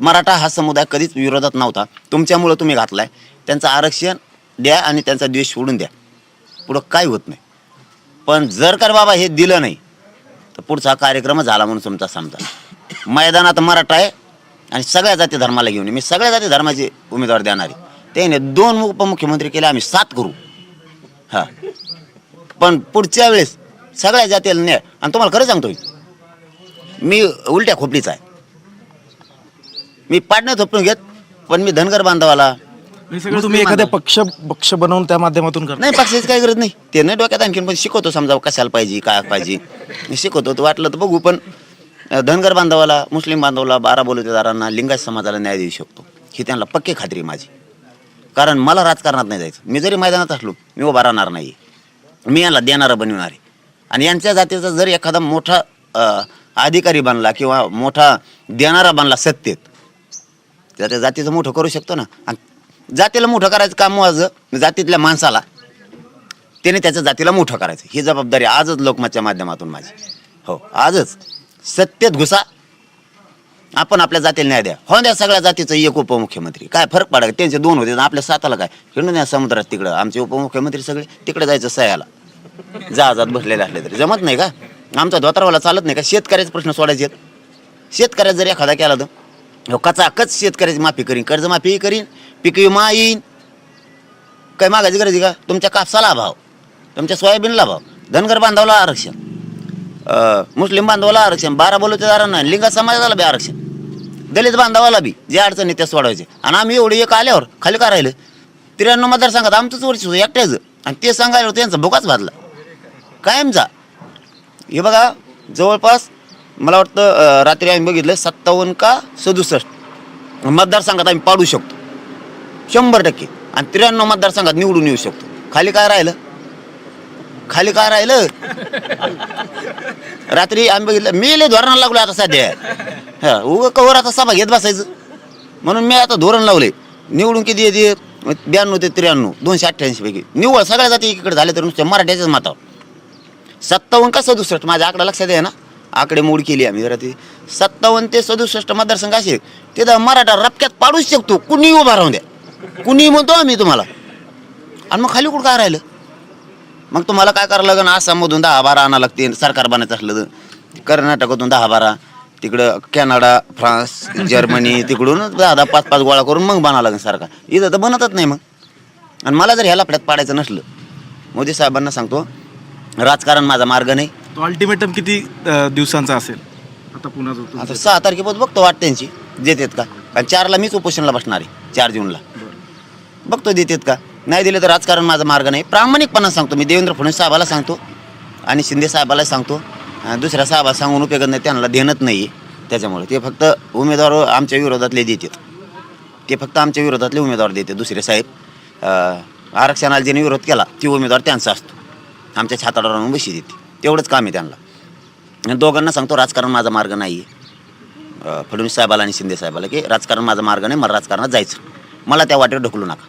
मराठा हा समुदाय कधीच विरोधात नव्हता. तुमच्यामुळं तुम्ही घातलाय. त्यांचं आरक्षण द्या आणि त्यांचा द्वेष सोडून द्या. पुढं काय होत नाही. पण जर का बाबा हे दिलं नाही तर पुढचा कार्यक्रम झाला म्हणून तुमचा समजा मैदानात मराठा आहे आणि सगळ्या जाती धर्माला घेऊन ये. मी सगळ्या जाती धर्माचे उमेदवार देणारे त्याने दोन उपमुख्यमंत्री केले आम्ही सात करू. हां. पण पुढच्या वेळेस सगळ्या जातीला न्याय. आणि तुम्हाला खरं सांगतो मी उलट्या खोपडीचा आहे. मी पाडण्यात थोपटून घेत पण मी धनगर बांधवाला. मग तुम्ही एखाद्या पक्ष पक्ष बनवून त्या माध्यमातून करता. नाही पक्षाची काही गरज नाही. ते नाही डोक्यात आणखीन पण शिकवतो समजा कशाला पाहिजे काय पाहिजे. मी शिकवतो तर वाटलं तर बघू पण अं, धनगर बांधवाला मुस्लिम बांधवाला बारा बोलतेदारांना लिंगायत समाजाला न्याय देऊ शकतो. ही त्यांना पक्की खात्री आहे माझी. कारण मला राजकारणात नाही जायचं. मी जरी मैदानात असलो मी उभा राहणार नाही. मी याला देणारा बनवणार आहे. आणि यांच्या जातीचा जर एखादा मोठा अं, अधिकारी बनला किंवा मोठा देणारा बनला सत्तेत त्याच्या जातीचं मोठं करू शकतो ना. आणि जातीला मोठं करायचं काम माझं जातीतल्या माणसाला. त्याने त्याच्या जातीला मोठं करायचं. ही जबाबदारी आजच लोकमतच्या माध्यमातून माझी. हो आजच. सत्तेत घुसा. आपण आपल्या जातीला न्याय द्या. हो द्या सगळ्या जातीचं एक उपमुख्यमंत्री. काय फरक पडा त्यांचे दोन होते. आपल्या साताला काय? हिंडून द्या समुद्रात तिकडं. आमचे उपमुख्यमंत्री सगळे तिकडे जायचं सह्याला. जहाजात बसलेले असले तरी. जमत नाही का? आमचा धोत्रावाला चालत नाही का? शेतकऱ्याचे प्रश्न सोडायचे आहेत. जर एखादा केला तर? हो कचाकच शेतकऱ्याची माफी करीन कर्जमाफी करीन पीक विमा येईन. काय मागायची गरज आहे का? तुमच्या कापसाला भाव तुमच्या सोयाबीनला भाव धनगर बांधवाला आरक्षण मुस्लिम बांधवाला आरक्षण बारा बोलतेदारांना लिंगा समाजाला बी आरक्षण दलित बांधवाला बी जे अडचणी त्या सोडवायचे. आणि आम्ही एवढे एक आल्यावर खाली का राहिलं? त्र्याण्णव मतदारसंघात आमचंच वर्ष होतं एकट्याचं. आणि ते सांगायला होतं त्यांचा भुकाच भाजला. कायमचा. हे बघा जवळपास मला वाटतं रात्री आम्ही बघितलं सत्तावन्न का सदुसष्ट. मतदारसंघात आम्ही पाडू शकतो. शंभर टक्के. आणि त्र्याण्णव मतदारसंघात निवडून येऊ शकतो. खाली काय राहिलं? खाली काय राहिलं? रात्री आम्ही बघितलं मी लय धोरणाला लागलो आता सध्या. हा उगं कवर आता सभा घेत बसायचं. म्हणून मी आता धोरण लावले. निवडून किती येते? ब्याण्णव ते त्र्याण्णव दोनशे अठ्ठ्याऐंशी पैकी. निवड सगळ्या जाती एकीकडे झाले तर नुसत्या मराठ्याच्याच मातावर. सत्तावन्न का सदुसष्ट? माझ्या आकडा लक्षात आहे ना? आकडे मोड केली आम्ही. जरा ती सत्तावन्न ते सदुसष्ट मतदारसंघ असे तिथं मराठा रपक्यात पाडूच शकतो. कुणी उभा राहून द्या. कुणी म्हणतो आम्ही तुम्हाला. आणि मग खाली कुठं काय राहिलं? मग तुम्हाला काय करावं लागेल? आसाममधून दहा बारा आणा लागते सरकार बनायचं असलं तर. कर्नाटकातून दहा बारा. तिकडं कॅनडा फ्रान्स जर्मनी तिकडून दहा दहा पाच पाच गोळा करून मग बनावं लागेल सरकार. इथं तर बनतच नाही मग. आणि मला जर ह्या लफड्यात पाडायचं नसलं मोदी साहेबांना सांगतो राजकारण माझा मार्ग नाही. तो अल्टिमेटम किती अं, दिवसांचा असेल? आता पुन्हा जो आता सहा तारखेपासून बघतो वाट त्यांची. देतात का? कारण चारला मीच उपोषणला बसणार आहे चार जूनला. बघतो देतात का? नाही दिलं तर राजकारण माझा मार्ग नाही. प्रामाणिकपणा सांगतो मी देवेंद्र फडणवीस साहेबाला सांगतो आणि शिंदे साहेबाला सांगतो. अं, दुसऱ्या साहेबाला सांगून उपयोग नाही त्यांना देणंच नाही त्याच्यामुळे. ते फक्त उमेदवार आमच्या विरोधातले देतात. ते फक्त आमच्या विरोधातले उमेदवार देते दुसरे साहेब अं, आरक्षणाला ज्याने विरोध केला ती उमेदवार त्यांचा असतो. आमच्या छाताडावर आणून बशी देते. तेवढंच काम आहे त्यांना. आणि दोघांना सांगतो राजकारण माझा मार्ग नाही आहे. फडणवीस साहेबाला आणि शिंदे साहेबाला की राजकारण माझा मार्ग नाही मला राजकारणात जायचं. मला त्या वाटेवर ढकलू नका.